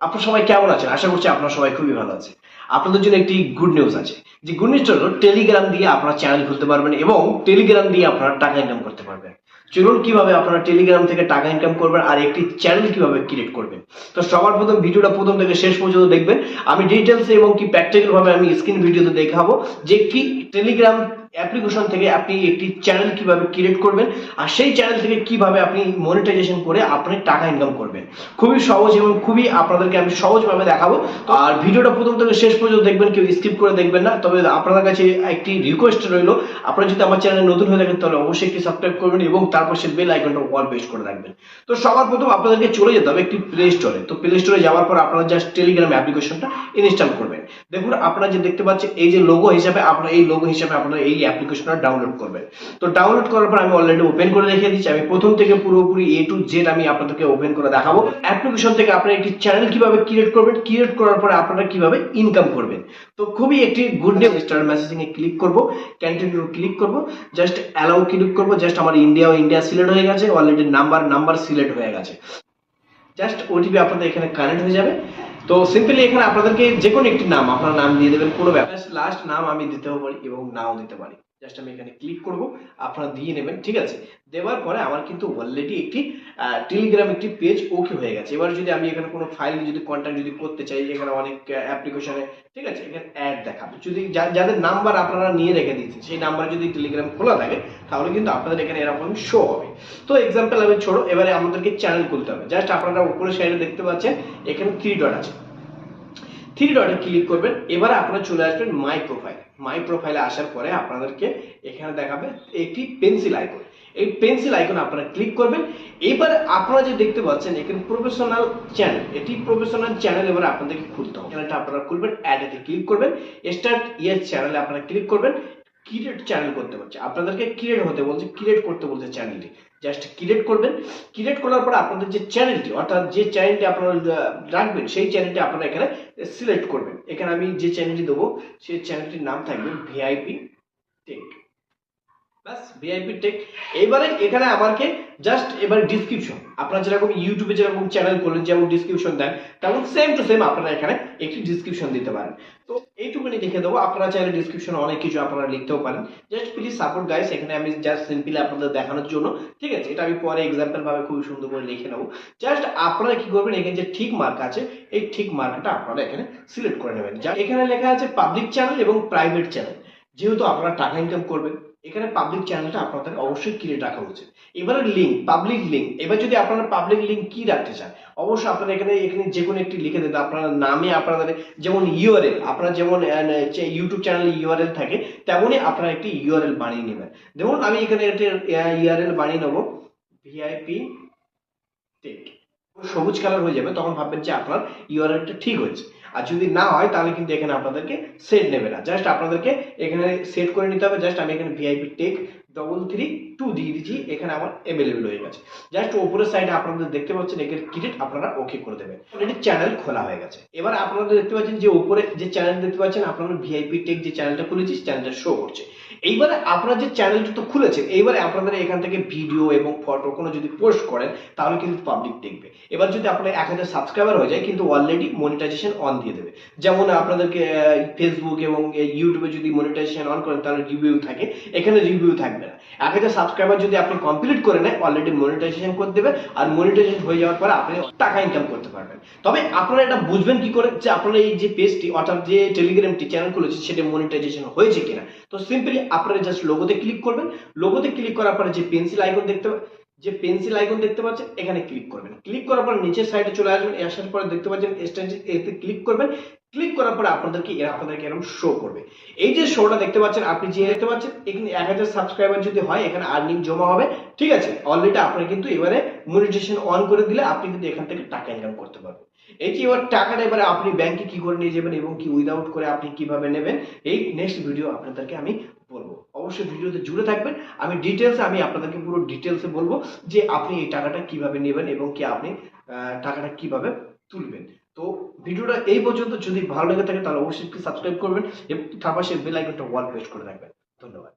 আপনার সবাই কেমন আছেন? আশা করছি আপনার সবাই খুবই ভালো আছে আপনাদের জন্য একটি গুড নিউজ আছে। যে গুড নিউজটা হলো টেলিগ্রাম দিয়ে আপনারা চ্যানেল খুলতে পারবেন এবং টেলিগ্রাম দিয়ে আপনারা টাকা ইনকাম করতে পারবেন। চলুন কীভাবে আপনারা টেলিগ্রাম থেকে টাকা ইনকাম করবেন আর একটি চ্যানেল কীভাবে ক্রিয়েট করবেন। তো সবার প্রথম ভিডিওটা প্রথম থেকে শেষ পর্যন্ত দেখবেন। আমি ডিটেলস এবং কি প্র্যাকটিক্যাল ভাবে আমি স্ক্রিন ভিডিওতে দেখাবো যে কি টেলিগ্রাম অ্যাপ্লিকেশন থেকে আপনি একটি চ্যানেল কীভাবে ক্রিয়েট করবেন আর সেই চ্যানেল থেকে কীভাবে আপনি মনিটাইজেশন করে আপনি টাকা ইনকাম করবেন। খুবই সহজ এবং খুবই আপনাদেরকে আমি সহজভাবে দেখাবো। আর ভিডিওটা প্রথম থেকে শেষ পর্যন্ত দেখবেন, কেউ স্কিপ করে দেখবেন না। তবে আপনাদের কাছে একটি রিকোয়েস্ট রইল। আপনারা যদি আমার চ্যানেলে নতুন হয়ে থাকেন, তাহলে অবশ্যই একটি সাবস্ক্রাইব করবেন এবং তারপর সে বেল আইকনটা অল বেস্ট করে রাখবেন। তো সবার প্রথম আপনাদেরকে চলে যেতে হবে একটি প্লে স্টোরে তো প্লে স্টোরে যাওয়ার পর আপনারা জাস্ট টেলিগ্রাম অ্যাপ্লিকেশনটা ইনস্টল করবেন। দেখুন, আপনারা যে দেখতে পাচ্ছেন, এই যে লোগো হিসাবে আপনারা, এই লোগো হিসাবে আপনারা এই অ্যাপ্লিকেশনটা ডাউনলোড করবেন। তো ডাউনলোড করার পর আমি অলরেডি ওপেন করে রেখে দিচ্ছি। আমি প্রথম থেকে পুরোপুরি এ টু জেড আমি আপনাদেরকে ওপেন করে দেখাবো। অ্যাপ্লিকেশন থেকে আপনারা একটি চ্যানেল কীভাবে ক্রিয়েট করবেন ক্রিয়েট করার পরে আপনারা কীভাবে ইনকাম করবেন। তো খুবই একটি গুড নিউজ স্টার মেসেজিং এ ক্লিক করব কন্টিনিউ ক্লিক করব জাস্ট অ্যালাউ ক্লিক করব জাস্ট আমার ইন্ডিয়া ও ইন্ডিয়া সিলেক্ট হয়ে গেছে অলরেডি নাম্বার নাম্বার সিলেক্ট হয়ে গেছে। জাস্ট ওটিপি আপনাদের এখানে কানেক্ট হয়ে যাবে। তো সিম্পলি এখানে আপনাদেরকে যে কোনো একটি নাম, আপনার নাম দিয়ে দেবেন, কোনো ব্যাপার লাস্ট নাম আমি দিতেও পারি এবং নাও দিতে পারি। জাস্ট আমি এখানে ক্লিক করব, আপনারা দিয়ে নেবেন, ঠিক আছে? দেওয়ার পরে আমার কিন্তু অলরেডি একটি টেলিগ্রাম একটি পেজ ওকে হয়ে গেছে। এবার যদি আমি এখানে কোনো ফাইল যদি কন্ট্যাক্ট যদি করতে চাই, এখানে অনেক অ্যাপ্লিকেশনে ঠিক আছে? এখানে অ্যাড দেখাবে। যদি যাদের নাম্বার আপনারা নিয়ে রেখে দিয়েছেন, সেই নাম্বার যদি টেলিগ্রাম খোলা থাকে, তাহলে কিন্তু আপনাদের এখানে এরকম শো হবে। তো এক্সাম্পল আমি ছোট, এবারে আমাদেরকে চ্যানেল খুলতে হবে। জাস্ট আপনারা উপরে সাইডে দেখতে পাচ্ছেন, এখানে থ্রি ডট আছে। থ্রি ডটে ক্লিক করবেন। এবারে আপনারা চলে আসবেন মাই প্রোফাইল মাই প্রোফাইলে আসার পরে আপনাদেরকে এখানে দেখাবে একটি পেন্সিল আইকন এই পেন্সিল আইকন আপনারা ক্লিক করবেন। এবার আপনারা যে দেখতে পাচ্ছেন, এখানে প্রফেশনাল চ্যানেল এটি প্রফেশনাল চ্যানেল এবার আপনাদেরকে খুলতে হবে। চ্যানেলটা আপনারা খুলবেন অ্যাডেতে ক্লিক করবেন। স্টার্ট ইয়ার চ্যানেলে আপনারা ক্লিক করবেন। ক্রিয়েট চ্যানেল করতে বলছে। আপনাদেরকে ক্রিয়েট হতে বলছে ক্রিয়েট করতে বলছে চ্যানেলটি জাস্ট ক্রিয়েট করবেন। ক্রিয়েট করার পর আপনাদের যে চ্যানেলটি অর্থাৎ যে চ্যানেলটি আপনারা রাখবেন, সেই চ্যানেলটি আপনারা এখানে সিলেক্ট করবেন। এখানে আমি যে চ্যানেলটি দেবো, সেই চ্যানেলটির নাম থাকবে ভিআইপি টেক বাস ভিআইপি টেক এবারে এখানে আমাকে জাস্ট এবার ডিসক্রিপশন আপনারা যেরকম ইউটিউবে যেরকম চ্যানেল করলেন, যেমন ডিসক্রিপশন দেন তেমন সেম টু সেম আপনারা এখানে একটি ডিসক্রিপশন দিতে পারেন। তো এইটুকুনি দেবো, আপনারা চাইলে অনেক কিছু আপনারা লিখতেও পারেন। জাস্ট প্লিজ সাপোর্ট গাইস এখানে আমি জাস্ট সিম্পলি আপনাদের দেখানোর জন্য, ঠিক আছে? এটা আমি পরে এক্সাম্পল ভাবে সুন্দর করে লিখে নেব। জাস্ট আপনারা কি করবেন, এখানে যে ঠিক মার্ক আছে, এই ঠিক মার্কটা আপনারা এখানে সিলেক্ট করে নেবেন। যা এখানে লেখা আছে পাবলিক চ্যানেল এবং প্রাইভেট চ্যানেল যেহেতু আপনারা টাকা ইনকাম করবেন এখানে পাবলিক চ্যানেলটা আপনাদের অবশ্যই ক্রিয়েট রাখা উচিত। এবারে লিঙ্ক পাবলিক লিঙ্ক এবার যদি আপনারা পাবলিক লিঙ্ক কি রাখতে চান? অবশ্যই আপনারা এখানে এখানে যে কোনো একটি লিখে দেন আপনার নামে আপনাদের, যেমন ইউআরএল আপনার যেমন ইউটিউব চ্যানেলে ইউআরএল থাকে, তেমনই আপনারা একটি ইউআরএল বানিয়ে নেবেন। যেমন আমি এখানে একটি ইউআরএল বানিয়ে নেব। ভিআইপি টেক সবুজ কালার হয়ে যাবে, তখন ভাববেন যে আপনার ইউআরএলটা ঠিক হয়েছে। আর যদি না হয়, তাহলে কিন্তু এখানে আপনাদেরকে সেট নেবে না। জাস্ট আপনাদেরকে এখানে সেট করে নিতে হবে। জাস্ট আমি এখানে VIP tech double three two দিয়ে দিচ্ছি। এখানে আমার অ্যাভেলেবেল হয়ে গেছে। জাস্ট ওপরের সাইডে আপনাদের দেখতে পাচ্ছেন এখানে ক্রিকেট আপনারা ওকে করে দেবেন। অলরেডি চ্যানেল খোলা হয়ে গেছে। এবার আপনারা দেখতে পাচ্ছেন যে ওপরে যে চ্যানেল দেখতে পাচ্ছেন, আপনারা ভিআইপি টেক যে চ্যানেলটা খুলেছি চ্যানেলটা শো করছে। এইবারে আপনারা যে চ্যানেলটা তো খুলেছেন এইবারে আপনাদের এখান থেকে ভিডিও এবং ফটো কোনো যদি পোস্ট করেন, তাহলে কিন্তু পাবলিক দেখবে। এবার যদি আপনার এক হাজার সাবস্ক্রাইবার হয়ে যায়, কিন্তু অলরেডি মনিটাইজেশন অন দিয়ে দেবে। যেমন আপনাদেরকে ফেসবুক এবং ইউটিউবে যদি মনিটাইজেশন অন করেন, তাহলে রিভিউ থাকে। এখানে রিভিউ থাকবে না। এক হাজার সাবস্ক্রাইবার যদি আপনি কমপ্লিট করে নেয় অলরেডি মনিটাইজেশন করে দেবে, আর মনিটাইজেশন হয়ে যাওয়ার পরে আপনি টাকা ইনকাম করতে পারবেন। তবে আপনারা এটা বুঝবেন কি করে, যে আপনারা এই যে পেজটি অর্থাৎ যে টেলিগ্রামটি চ্যানেল খুলেছে, সেটা মনিটাইজেশন হয়েছে কিনা? তো সিম্পলি আপনারা জাস্ট লোগোতে ক্লিক করবেন। লোগোতে ক্লিক করার পরে যে পেন্সিল আইকন দেখতে যে পেন্সিল আইকন দেখতে পাচ্ছেন, এখানে ক্লিক করবেন। ক্লিক করার পর নিচের সাইডে চলে আসবেন, আসার পরে দেখতে পাচ্ছেন এক্সটেন্স এতে ক্লিক করবেন। ক্লিক করার পরে আপনাদেরকে এরা আপনাদেরকে এরকম শো করবে। এই যে শোটা দেখতে পাচ্ছেন, আপনি যে দেখতে পাচ্ছেন, এখানে এক হাজার সাবস্ক্রাইবার যদি হয়, এখানে আর্নিং জমা হবে। ঠিক আছে অলরেডি আপনার কিন্তু এবারে মনিটাইজেশন অন করে দিলে আপনি কিন্তু এখান থেকে টাকা ইনকাম করতে পারবেন। এই যে এবার টাকাটা এবারে আপনি ব্যাংকে কি করে নিয়ে যাবেন এবং কি উইদাউট করে আপনি কীভাবে নেবেন, এই নেক্সট ভিডিও আপনাদেরকে আমি অবশ্যই ভিডিওতে জুড়ে থাকবেন। আমি ডিটেলসে আমি আপনাদেরকে পুরো ডিটেলসে বলব যে আপনি এই টাকাটা কীভাবে নেবেন এবং কি আপনি টাকাটা কীভাবে তুলবেন। তো ভিডিওটা এই পর্যন্ত যদি ভালো লেগে থাকে, তাহলে অবশ্যই সাবস্ক্রাইব করবেন এবং পাশে বেল আইকনটা ওয়াল প্রেস করে রাখবেন। ধন্যবাদ।